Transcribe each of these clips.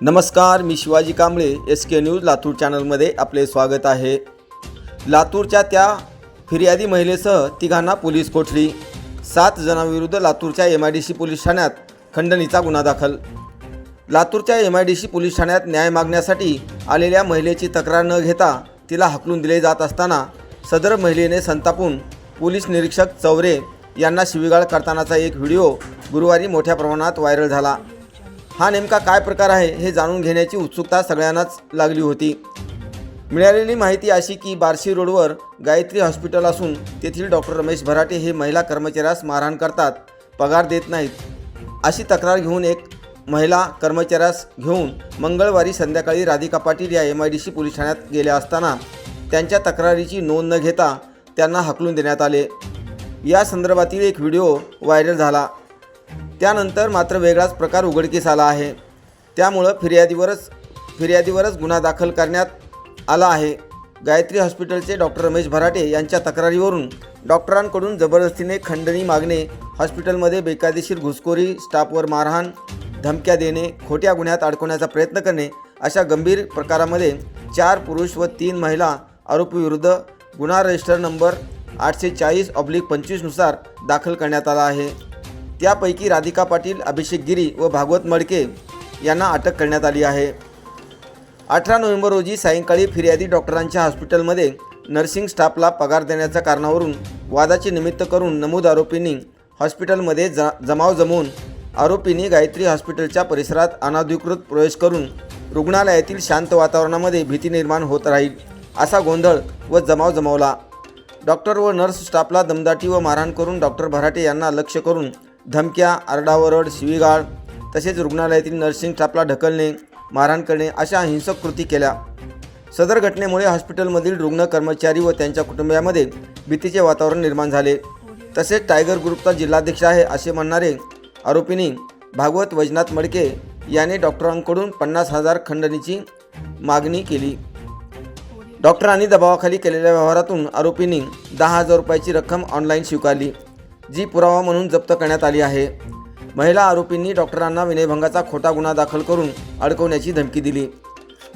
नमस्कार मी Shivaji Kamble S K news Latur चॅनलमध्ये आपले स्वागत आहे. लातूरच्या त्या फिर्यादी महिलेसह तिघांना पोलीस कोठडी. सात जणांविरुद्ध लातूरच्या M I D C police ठाण्यात खंडणीचा गुन्हा दाखल. लातूरच्या M I D C police ठाण्यात न्याय मागण्यासाठी आलेल्या महिलेची तक्रार न घेता तिला हकलून दिले जात असताना सदर महिलेने संतापून पोलीस निरीक्षक चौरे यांना शिवीगाळ करतानाचा एक व्हिडिओ गुरुवारी मोठ्या प्रमाणात व्हायरल झाला. हा नेमका काय प्रकार आहे हे जाणून घेण्याची उत्सुकता सगळ्यांनाच लागली होती. मिळालेली माहिती अशी की बार्शी रोडवर गायत्री हॉस्पिटल असून तेथील डॉक्टर रमेश भराटे हे महिला कर्मचाऱ्यास मारहाण करतात पगार देत नाहीत. अशी तक्रार घेऊन एक महिला कर्मचाऱ्यास घेऊन मंगळवारी संध्याकाळी राधिका पाटील या M I D C police ठाण्यात गेल्या असताना त्यांच्या तक्रारीची नोंद न घेता त्यांना हकलून देण्यात आले. या संदर्भातील एक व्हिडिओ व्हायरल झाला. त्यानंतर मात्र वेगळाच प्रकार उघडकीस आला आहे. त्यामुळं फिर्यादीवरच फिर्यादीवरच गुन्हा दाखल करण्यात आला आहे. गायत्री हॉस्पिटलचे डॉक्टर रमेश भराटे यांच्या तक्रारीवरून डॉक्टरांकडून जबरदस्तीने खंडणी मागणे हॉस्पिटलमध्ये बेकायदेशीर घुसखोरी स्टाफवर मारहाण धमक्या देणे खोट्या गुन्ह्यात अडकवण्याचा प्रयत्न करणे अशा गंभीर प्रकारामध्ये चार पुरुष व तीन महिला आरोपीविरुद्ध गुन्हा रजिस्टर नंबर आठशे चाळीस ऑब्लिक पंचवीसनुसार दाखल करण्यात आला आहे. त्यापैकी राधिका पाटील अभिषेक गिरी व भागवत मडके यांना अटक करण्यात आली आहे. अठरा नोव्हेंबर रोजी सायंकाळी फिर्यादी डॉक्टरांच्या हॉस्पिटलमध्ये नर्सिंग स्टाफला पगार देण्याच्या कारणावरून वादाचे निमित्त करून नमूद आरोपींनी हॉस्पिटलमध्ये ज जमाव जमवून आरोपींनी गायत्री हॉस्पिटलच्या परिसरात अनाधिकृत प्रवेश करून रुग्णालयातील शांत वातावरणामध्ये भीती निर्माण होत राहील असा गोंधळ व जमाव जमवला. डॉक्टर व नर्स स्टाफला दमदाटी व मारहाण करून डॉक्टर भराटे यांना लक्ष करून धमक्या आरडाओरड शिवीगाळ तसेच रुग्णालयातील नर्सिंग स्टाफला ढकलणे मारहाण करणे अशा हिंसक कृती केल्या. सदर घटनेमुळे हॉस्पिटलमधील रुग्ण कर्मचारी व त्यांच्या कुटुंबियामध्ये भीतीचे वातावरण निर्माण झाले. तसेच टायगर ग्रुपचा जिल्हाध्यक्ष आहे असे म्हणणारे आरोपींनी भागवत वैजनाथ मडके याने डॉक्टरांकडून पन्नास हजार खंडणीची मागणी केली. डॉक्टरांनी दबावाखाली केलेल्या व्यवहारातून आरोपींनी दहा हजार रुपयाची रक्कम ऑनलाईन स्वीकारली. जी पुरावा म्हणून जप्त करण्यात आली आहे. महिला आरोपींनी डॉक्टरांना विनयभंगाचा खोटा गुन्हा दाखल करून अडकवण्याची धमकी दिली.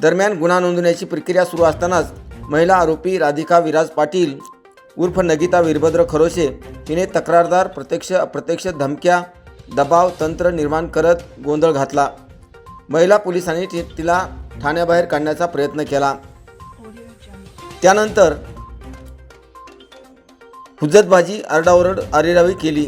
दरम्यान गुन्हा नोंदवण्याची प्रक्रिया सुरू असतानाच महिला आरोपी राधिका विराज पाटील उर्फ नगिता वीरभद्र खरोशे हिने तक्रारदार प्रत्यक्ष अप्रत्यक्ष धमक्या दबाव तंत्र निर्माण करत गोंधळ घातला. महिला पोलिसांनी तिला ठाण्याबाहेर काढण्याचा प्रयत्न केला. त्यानंतर हुज्जतबाजी आरडाओरड आरेरावी केली.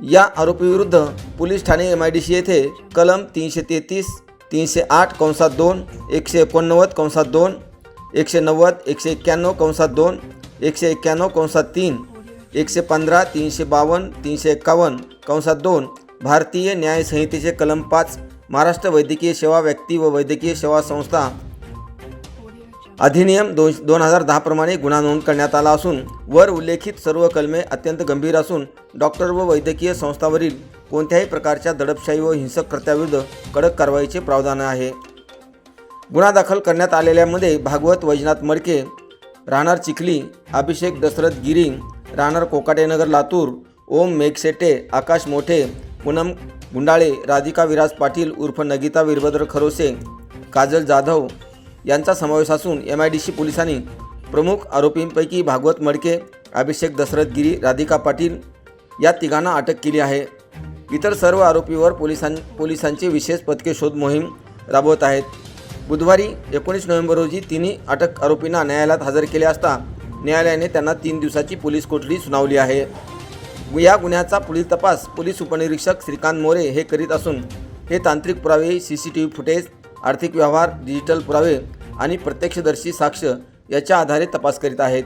या आरोपीविरुद्ध पोलीस ठाणे एम आय डी सी येथे कलम तीनशे तेहतीस तीनशे आठ कंसात दोन एकशे एकोणनव्वद कंसात दोन एकशे नव्वद एकशे एक्क्याण्णव कंसात दोन एकशे एक्क्याण्णव कंसात तीन एकशे पंधरा तीनशे बावन्न तीनशे एक्कावन्न कंसात दोन भारतीय न्यायसंहितेचे कलम पाच महाराष्ट्र वैद्यकीय सेवा व्यक्ती व वैद्यकीय सेवा संस्था अधिनियम दोन दोन हजार दहाप्रमाणे गुन्हा नोंद करण्यात आला असून वर उल्लेखित सर्व कलमे अत्यंत गंभीर असून डॉक्टर व वैद्यकीय संस्थावरील कोणत्याही प्रकारच्या दडपशाही व हिंसक कृत्याविरुद्ध कडक कारवाईचे प्रावधान आहे. गुन्हा दाखल करण्यात आलेल्यामध्ये भागवत वैजनाथ मडके राहणार चिखली अभिषेक दशरथ गिरी राहणार कोकाटेनगर लातूर ओम मेघसेटे आकाश मोठे पूनम गुंडाळे राधिका विराज पाटील उर्फ नगिता वीरभद्र खरोसे काजल जाधव यांचा समावेश असून एम आय डी सी पोलिसांनी प्रमुख आरोपींपैकी भागवत मडके अभिषेक दशरथ गिरी राधिका पाटील या तिघांना अटक केली आहे. इतर सर्व आरोपीवर पोलिसां पोलिसांची विशेष पथके शोध मोहीम राबवत आहेत. बुधवारी एकोणीस नोव्हेंबर रोजी तिन्ही अटक आरोपींना न्यायालयात हजर केले असता न्यायालयाने त्यांना तीन दिवसाची पोलीस कोठडी सुनावली आहे. या गुन्ह्याचा पुढील तपास पोलीस उपनिरीक्षक श्रीकांत मोरे हे करीत असून हे तांत्रिक पुरावे C C T V footage आर्थिक व्यवहार डिजिटल पुरावे आणि प्रत्यक्षदर्शी साक्ष याच्या आधारे तपास करीत आहेत.